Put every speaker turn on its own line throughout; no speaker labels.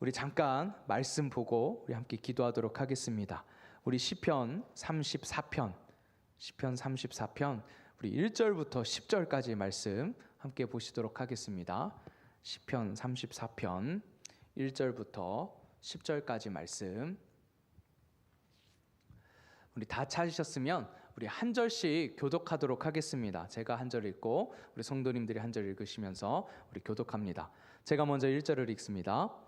우리 잠깐 말씀 보고 우리 함께 기도하도록 하겠습니다. 우리 시편 34편 시편 34편 우리 1절부터 10절까지 말씀 함께 보시도록 하겠습니다. 시편 34편 1절부터 10절까지 말씀 우리 다 찾으셨으면 우리 한 절씩 교독하도록 하겠습니다. 제가 한 절 읽고 우리 성도님들이 한 절 읽으시면서 우리 교독합니다. 제가 먼저 1절을 읽습니다.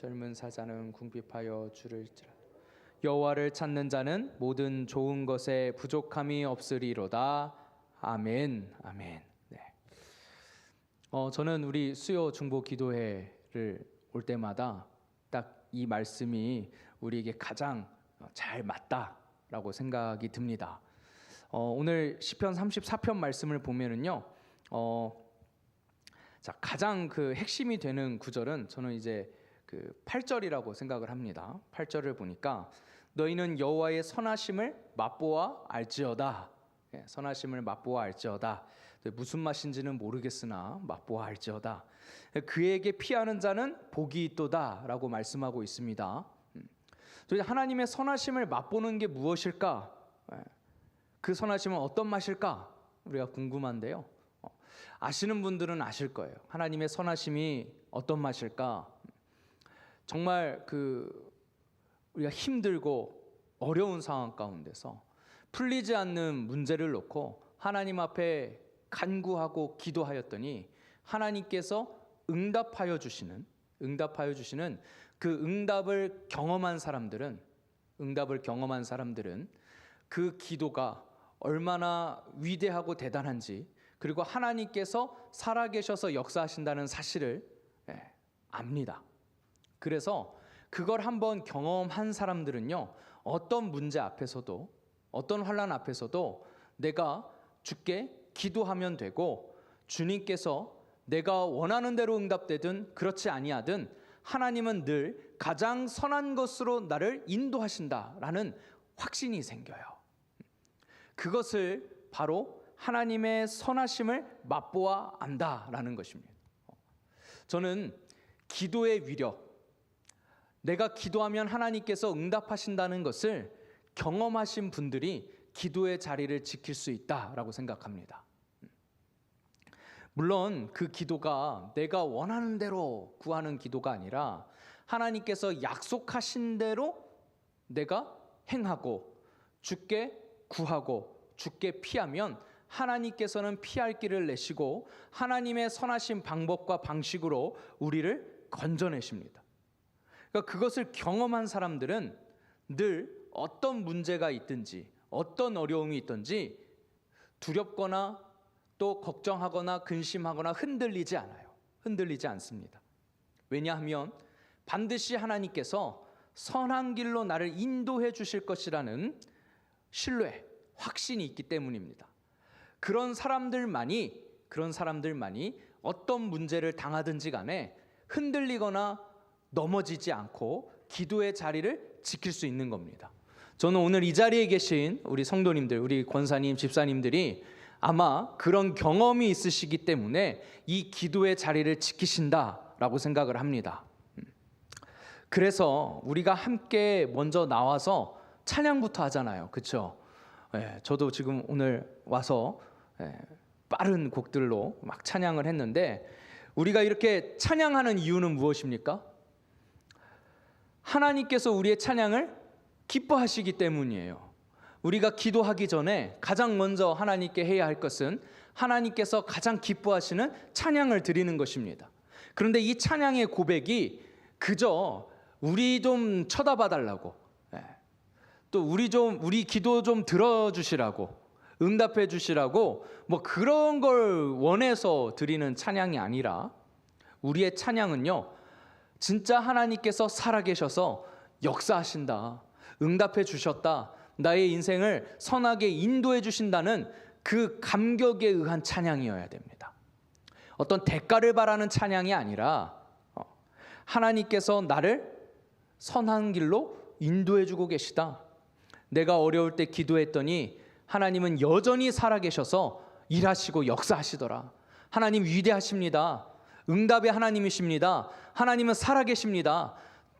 젊은 사자는 궁핍하여 찌라. 여호와를 찾는 자는 모든 좋은 것에 부족함이 없으리로다. 아멘. 아멘. 네. 어 저는 우리 수요 중보 기도회를 올 때마다 딱 이 말씀이 우리에게 가장 잘 맞다라고 생각이 듭니다. 어, 오늘 시편 34편 말씀을 보면은요. 어, 자, 가장 그 핵심이 되는 구절은 저는 이제 그 8절이라고 생각을 합니다. 8절을 보니까 너희는 여호와의 선하심을 맛보아 알지어다. 예, 선하심을 맛보아 알지어다. 무슨 맛인지는 모르겠으나 맛보아 알지어다. 그에게 피하는 자는 복이 있도다라고 말씀하고 있습니다. 음. 도대체 하나님의 선하심을 맛보는 게 무엇일까? 예, 그 선하심은 어떤 맛일까? 우리가 궁금한데요. 어, 아시는 분들은 아실 거예요. 하나님의 선하심이 어떤 맛일까? 정말 그 우리가 힘들고 어려운 상황 가운데서 풀리지 않는 문제를 놓고 하나님 앞에 간구하고 기도하였더니 하나님께서 응답하여 주시는 응답하여 주시는 그 응답을 경험한 사람들은 응답을 경험한 사람들은 그 기도가 얼마나 위대하고 대단한지 그리고 하나님께서 살아계셔서 역사하신다는 사실을 예, 압니다. 그래서 그걸 한번 경험한 사람들은요 어떤 문제 앞에서도 어떤 환란 앞에서도 내가 주께 기도하면 되고 주님께서 내가 원하는 대로 응답되든 그렇지 아니하든 하나님은 늘 가장 선한 것으로 나를 인도하신다라는 확신이 생겨요. 그것을 바로 하나님의 선하심을 맛보아 안다라는 것입니다. 저는 기도의 위력, 내가 기도하면 하나님께서 응답하신다는 것을 경험하신 분들이 기도의 자리를 지킬 수 있다라고 생각합니다. 물론 그 기도가 내가 원하는 대로 구하는 기도가 아니라 하나님께서 약속하신 대로 내가 행하고 주께 구하고 주께 피하면 하나님께서는 피할 길을 내시고 하나님의 선하신 방법과 방식으로 우리를 건져내십니다. 그러니까 그것을 경험한 사람들은 늘 어떤 문제가 있든지 어떤 어려움이 있든지 두렵거나 또 걱정하거나 근심하거나 흔들리지 않아요. 흔들리지 않습니다. 왜냐하면 반드시 하나님께서 선한 길로 나를 인도해 주실 것이라는 신뢰, 확신이 있기 때문입니다. 그런 사람들만이 그런 사람들만이 어떤 문제를 당하든지 간에 흔들리거나 넘어지지 않고 기도의 자리를 지킬 수 있는 겁니다. 저는 오늘 이 자리에 계신 우리 성도님들, 우리 권사님, 집사님들이 아마 그런 경험이 있으시기 때문에 이 기도의 자리를 지키신다라고 생각을 합니다. 그래서 우리가 함께 먼저 나와서 찬양부터 하잖아요. 그렇죠? 예, 저도 지금 오늘 와서 예, 빠른 곡들로 막 찬양을 했는데 우리가 이렇게 찬양하는 이유는 무엇입니까? 하나님께서 우리의 찬양을 기뻐하시기 때문이에요. 우리가 기도하기 전에 가장 먼저 하나님께 해야 할 것은 하나님께서 가장 기뻐하시는 찬양을 드리는 것입니다. 그런데 이 찬양의 고백이 그저 우리 좀 쳐다봐 달라고 예. 또 우리 좀 우리 기도 좀 들어 주시라고 응답해 주시라고 뭐 그런 걸 원해서 드리는 찬양이 아니라 우리의 찬양은요 진짜 하나님께서 살아계셔서 역사하신다 응답해 주셨다 나의 인생을 선하게 인도해 주신다는 그 감격에 의한 찬양이어야 됩니다. 어떤 대가를 바라는 찬양이 아니라 어, 하나님께서 나를 선한 길로 인도해 주고 계시다. 내가 어려울 때 기도했더니 하나님은 여전히 살아계셔서 일하시고 역사하시더라. 하나님 위대하십니다. 응답의 하나님이십니다. 하나님은 살아계십니다.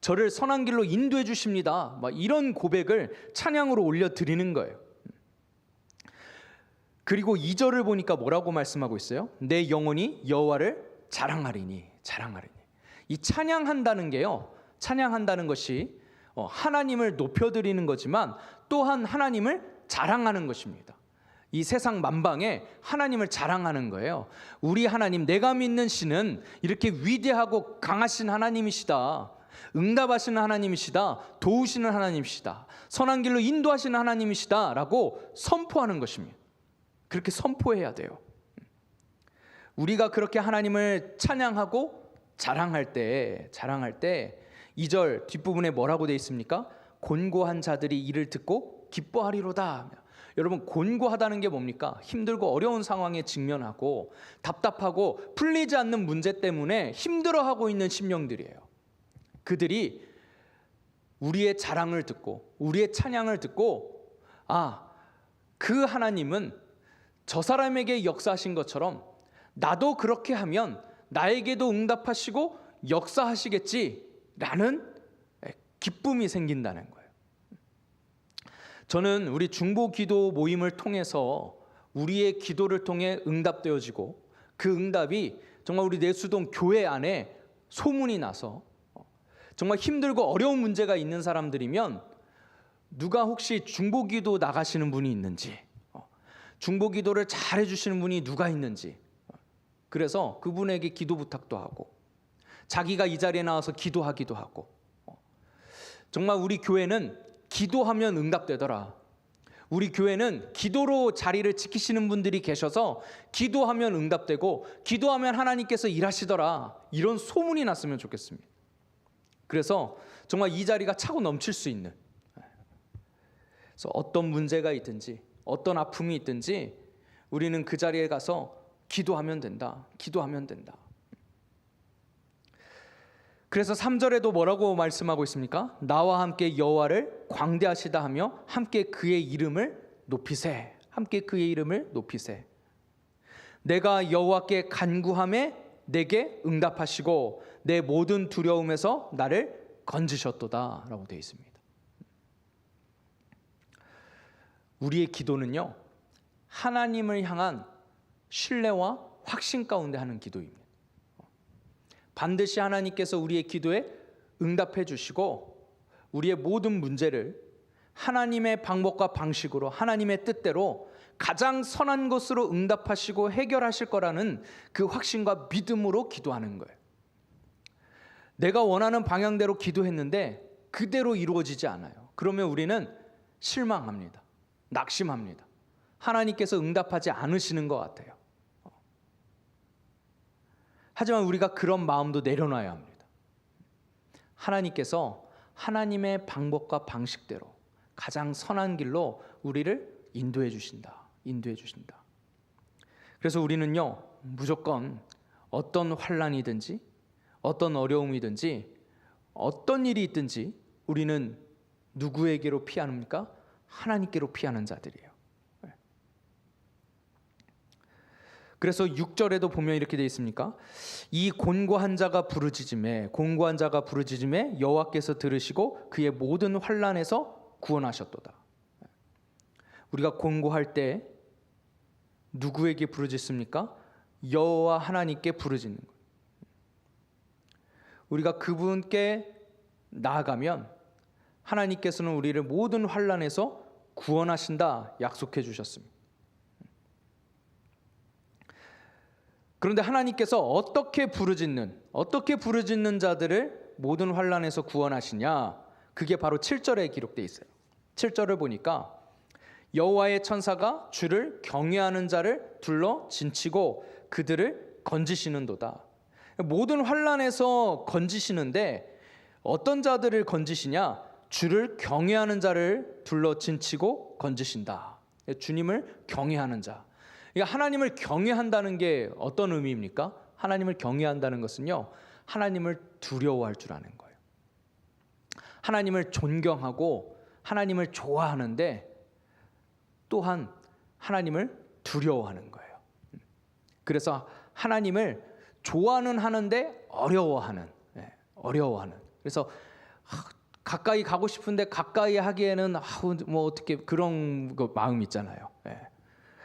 저를 선한 길로 인도해 주십니다. 막 이런 고백을 찬양으로 올려 드리는 거예요. 그리고 2절을 보니까 뭐라고 말씀하고 있어요? 내 영혼이 여호와를 자랑하리니 자랑하리니. 이 찬양한다는 게요. 찬양한다는 것이 어, 하나님을 높여 드리는 거지만 또한 하나님을 자랑하는 것입니다. 이 세상 만방에 하나님을 자랑하는 거예요. 우리 하나님, 내가 믿는 신은 이렇게 위대하고 강하신 하나님이시다. 응답하시는 하나님이시다. 도우시는 하나님이시다. 선한 길로 인도하시는 하나님이시다 라고 선포하는 것입니다. 그렇게 선포해야 돼요. 우리가 그렇게 하나님을 찬양하고 자랑할 때 자랑할 때 2절 뒷부분에 뭐라고 되어 있습니까? 곤고한 자들이 이를 듣고 기뻐하리로다. 여러분 곤고하다는 게 뭡니까? 힘들고 어려운 상황에 직면하고 답답하고 풀리지 않는 문제 때문에 힘들어하고 있는 심령들이에요. 그들이 우리의 자랑을 듣고 우리의 찬양을 듣고 아, 그 하나님은 저 사람에게 역사하신 것처럼 나도 그렇게 하면 나에게도 응답하시고 역사하시겠지라는 기쁨이 생긴다는 거예요. 저는 우리 중보 기도 모임을 통해서 우리의 기도를 통해 응답되어지고 그 응답이 정말 우리 내수동 교회 안에 소문이 나서 정말 힘들고 어려운 문제가 있는 사람들이면 누가 혹시 중보 기도 나가시는 분이 있는지 중보 기도를 잘 해주시는 분이 누가 있는지 그래서 그분에게 기도 부탁도 하고 자기가 이 자리에 나와서 기도하기도 하고 정말 우리 교회는 기도하면 응답되더라. 우리 교회는 기도로 자리를 지키시는 분들이 계셔서 기도하면 응답되고 기도하면 하나님께서 일하시더라. 이런 소문이 났으면 좋겠습니다. 그래서 정말 이 자리가 차고 넘칠 수 있는 그래서 어떤 문제가 있든지 어떤 아픔이 있든지 우리는 그 자리에 가서 기도하면 된다. 기도하면 된다. 그래서 3절에도 뭐라고 말씀하고 있습니까? 나와 함께 여호와를 광대하시다 하며 함께 그의 이름을 높이세. 함께 그의 이름을 높이세. 내가 여호와께 간구함에 내게 응답하시고 내 모든 두려움에서 나를 건지셨도다라고 되어 있습니다. 우리의 기도는요. 하나님을 향한 신뢰와 확신 가운데 하는 기도입니다. 반드시 하나님께서 우리의 기도에 응답해 주시고 우리의 모든 문제를 하나님의 방법과 방식으로 하나님의 뜻대로 가장 선한 것으로 응답하시고 해결하실 거라는 그 확신과 믿음으로 기도하는 거예요. 내가 원하는 방향대로 기도했는데 그대로 이루어지지 않아요. 그러면 우리는 실망합니다. 낙심합니다. 하나님께서 응답하지 않으시는 것 같아요. 하지만 우리가 그런 마음도 내려놔야 합니다. 하나님께서 하나님의 방법과 방식대로 가장 선한 길로 우리를 인도해 주신다. 인도해 주신다. 그래서 우리는요, 무조건 어떤 환란이든지 어떤 어려움이든지 어떤 일이 있든지 우리는 누구에게로 피합니까? 하나님께로 피하는 자들이에요. 그래서 6절에도 보면 이렇게 되어 있습니까? 이 곤고한 자가 부르짖음에 곤고한 자가 부르짖음에 여호와께서 들으시고 그의 모든 환란에서 구원하셨도다. 우리가 곤고할 때 누구에게 부르짖습니까? 여호와 하나님께 부르짖는 것. 우리가 그분께 나아가면 하나님께서는 우리를 모든 환란에서 구원하신다 약속해 주셨습니다. 그런데 하나님께서 어떻게 부르짖는 어떻게 부르짖는 자들을 모든 환란에서 구원하시냐? 그게 바로 7절에 기록돼 있어요. 7절을 보니까 여호와의 천사가 주를 경외하는 자를 둘러 진치고 그들을 건지시는도다. 모든 환란에서 건지시는데 어떤 자들을 건지시냐? 주를 경외하는 자를 둘러 진치고 건지신다. 주님을 경외하는 자. 그러니까 하나님을 경외한다는 게 어떤 의미입니까? 하나님을 경외한다는 것은요. 하나님을 두려워할 줄 아는 거예요. 하나님을 존경하고 하나님을 좋아하는데 또한 하나님을 두려워하는 거예요. 그래서 하나님을 좋아는 하는데 어려워하는, 예, 어려워하는. 그래서 가까이 가고 싶은데 가까이 하기에는 뭐 어떻게 그런 마음 있잖아요.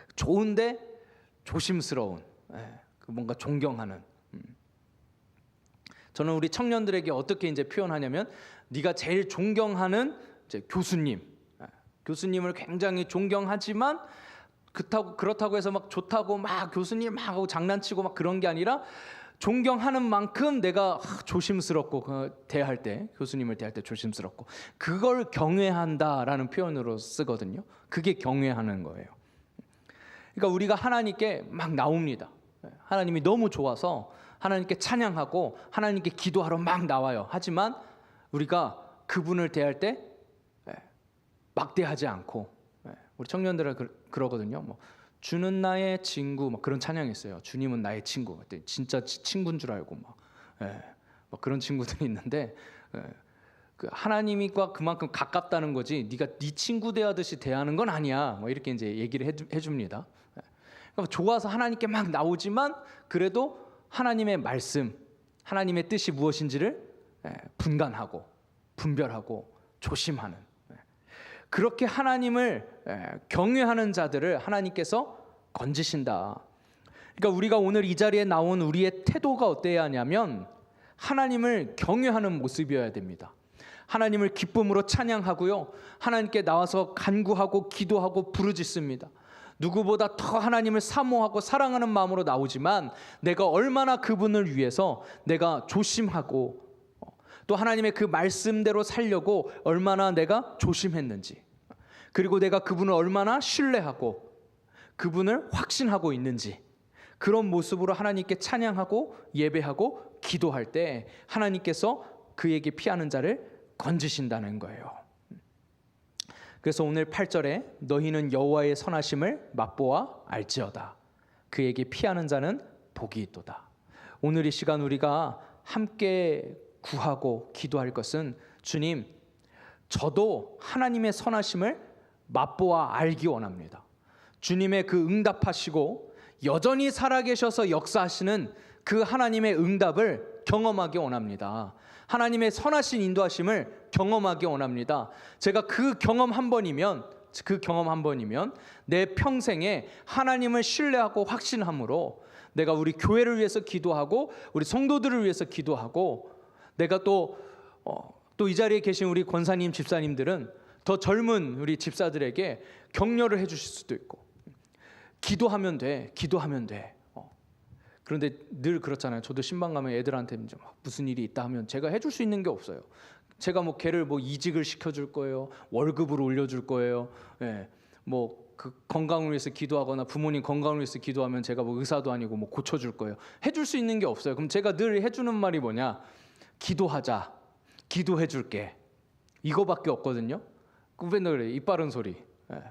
예. 좋은데 조심스러운, 예, 그 뭔가 존경하는. 음. 저는 우리 청년들에게 어떻게 이제 표현하냐면 네가 제일 존경하는 교수님, 예, 교수님을 굉장히 존경하지만 그렇다고 그렇다고 해서 막 좋다고 막 교수님 막 하고 장난치고 막 그런 게 아니라 존경하는 만큼 내가 조심스럽고 그 대할 때 교수님을 대할 때 조심스럽고 그걸 경외한다라는 표현으로 쓰거든요. 그게 경외하는 거예요. 그러니까 우리가 하나님께 막 나옵니다. 하나님이 너무 좋아서 하나님께 찬양하고 하나님께 기도하러 막 나와요. 하지만 우리가 그분을 대할 때 막대하지 않고 우리 청년들은 그러거든요. 뭐 주는 나의 친구 막 그런 찬양이 있어요. 주님은 나의 친구. 진짜 친구인 줄 알고 막, 예, 막 그런 친구들이 있는데 예, 그 하나님과 그만큼 가깝다는 거지. 네가 네 친구 대하듯이 대하는 건 아니야. 뭐 이렇게 이제 얘기를 해, 해줍니다. 예. 그러니까 좋아서 하나님께 막 나오지만 그래도 하나님의 말씀, 하나님의 뜻이 무엇인지를 예, 분간하고 분별하고 조심하는 그렇게 하나님을 경외하는 자들을 하나님께서 건지신다. 그러니까 우리가 오늘 이 자리에 나온 우리의 태도가 어때야 하냐면 하나님을 경외하는 모습이어야 됩니다. 하나님을 기쁨으로 찬양하고요. 하나님께 나와서 간구하고 기도하고 부르짖습니다. 누구보다 더 하나님을 사모하고 사랑하는 마음으로 나오지만 내가 얼마나 그분을 위해서 내가 조심하고 또 하나님의 그 말씀대로 살려고 얼마나 내가 조심했는지 그리고 내가 그분을 얼마나 신뢰하고 그분을 확신하고 있는지 그런 모습으로 하나님께 찬양하고 예배하고 기도할 때 하나님께서 그에게 피하는 자를 건지신다는 거예요. 그래서 오늘 8절에 너희는 여호와의 선하심을 맛보아 알지어다. 그에게 피하는 자는 복이 있도다. 오늘 이 시간 우리가 함께 구하고 기도할 것은 주님, 저도 하나님의 선하심을 맛보아 알기 원합니다. 주님의 그 응답하시고 여전히 살아계셔서 역사하시는 그 하나님의 응답을 경험하기 원합니다. 하나님의 선하신 인도하심을 경험하기 원합니다. 제가 그 경험 한 번이면 그 경험 한 번이면 내 평생에 하나님을 신뢰하고 확신함으로 내가 우리 교회를 위해서 기도하고 우리 성도들을 위해서 기도하고 내가 또 어, 또 이 자리에 계신 우리 권사님 집사님들은 더 젊은 우리 집사들에게 격려를 해주실 수도 있고 기도하면 돼, 기도하면 돼. 어. 그런데 늘 그렇잖아요. 저도 신방 가면 애들한테 무슨 일이 있다 하면 제가 해줄 수 있는 게 없어요. 제가 뭐 걔를 뭐 이직을 시켜줄 거예요, 월급을 올려줄 거예요. 예, 뭐 그 건강을 위해서 기도하거나 부모님 건강을 위해서 기도하면 제가 뭐 의사도 아니고 뭐 고쳐줄 거예요. 해줄 수 있는 게 없어요. 그럼 제가 늘 해주는 말이 뭐냐? 기도하자. 기도해 줄게. 이거밖에 없거든요. 그 맨날 그래. 입 바른 소리. 예.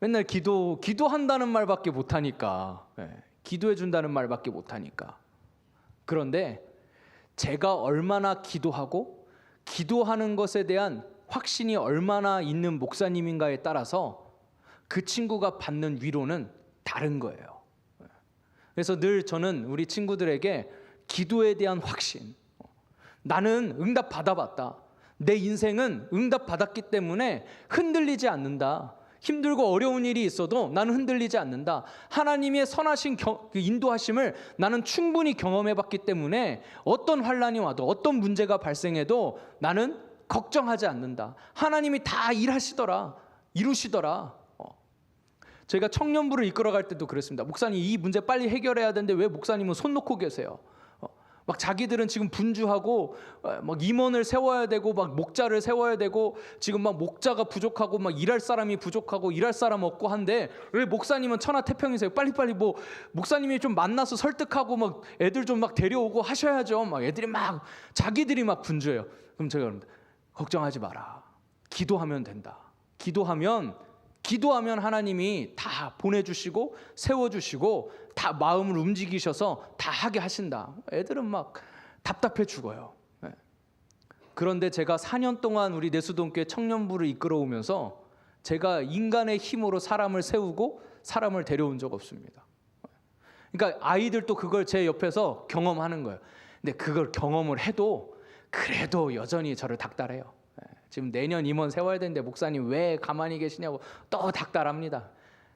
맨날 기도 기도한다는 말밖에 못 하니까. 예. 기도해 준다는 말밖에 못 하니까. 그런데 제가 얼마나 기도하고 기도하는 것에 대한 확신이 얼마나 있는 목사님인가에 따라서 그 친구가 받는 위로는 다른 거예요. 예. 그래서 늘 저는 우리 친구들에게 기도에 대한 확신, 나는 응답 받아봤다. 내 인생은 응답 받았기 때문에 흔들리지 않는다. 힘들고 어려운 일이 있어도 나는 흔들리지 않는다. 하나님의 선하신 경, 그 인도하심을 나는 충분히 경험해 봤기 때문에 어떤 환란이 와도 어떤 문제가 발생해도 나는 걱정하지 않는다. 하나님이 다 일하시더라. 이루시더라. 어. 저희가 청년부를 이끌어갈 때도 그랬습니다. 목사님 이 문제 빨리 해결해야 되는데 왜 목사님은 손 놓고 계세요? 어. 막 자기들은 지금 분주하고 어, 막 임원을 세워야 되고 막 목자를 세워야 되고 지금 막 목자가 부족하고 막 일할 사람이 부족하고 일할 사람 없고 한데 왜 목사님은 천하태평이세요? 빨리빨리 뭐 목사님이 좀 만나서 설득하고 막 애들 좀 막 데려오고 하셔야죠. 막 애들이 막 자기들이 막 분주해요. 그럼 제가 그럽니다. 걱정하지 마라. 기도하면 된다. 기도하면 기도하면 하나님이 다 보내주시고 세워주시고 다 마음을 움직이셔서 다 하게 하신다. 애들은 막 답답해 죽어요. 예. 그런데 제가 4년 동안 우리 내수동교회 청년부를 이끌어오면서 제가 인간의 힘으로 사람을 세우고 사람을 데려온 적 없습니다. 그러니까 아이들도 그걸 제 옆에서 경험하는 거예요. 근데 그걸 경험을 해도 그래도 여전히 저를 닥달해요. 예. 지금 내년 임원 세워야 되는데 목사님 왜 가만히 계시냐고 또 닥달합니다.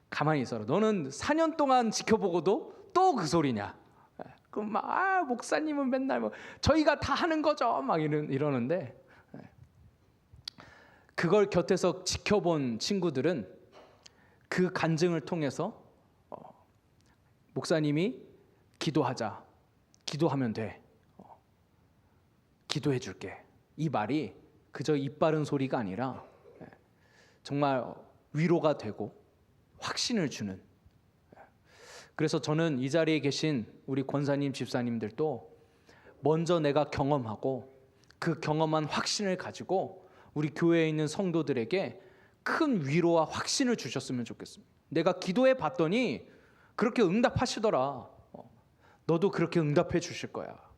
가만히 있어라. 너는 4년 동안 지켜보고도 또 그 소리냐? 예. 그럼 막 아, 목사님은 맨날 뭐 저희가 다 하는 거죠. 막 이런 이러는데 예. 그걸 곁에서 지켜본 친구들은 그 간증을 통해서 어, 목사님이 기도하자. 기도하면 돼. 어, 기도해 줄게. 이 말이 그저 입 바른 소리가 아니라 예, 정말 위로가 되고 확신을 주는. 예. 그래서 저는 이 자리에 계신 우리 권사님, 집사님들도 먼저 내가 경험하고 그 경험한 확신을 가지고 우리 교회에 있는 성도들에게 큰 위로와 확신을 주셨으면 좋겠습니다. 내가 기도해 봤더니 그렇게 응답하시더라. 어, 너도 그렇게 응답해 주실 거야.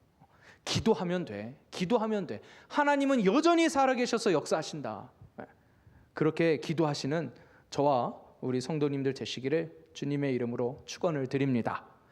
기도하면 돼. 기도하면 돼. 하나님은 여전히 살아계셔서 역사하신다. 예. 그렇게 기도하시는 저와 우리 성도님들 되시기를 주님의 이름으로 축원을 드립니다.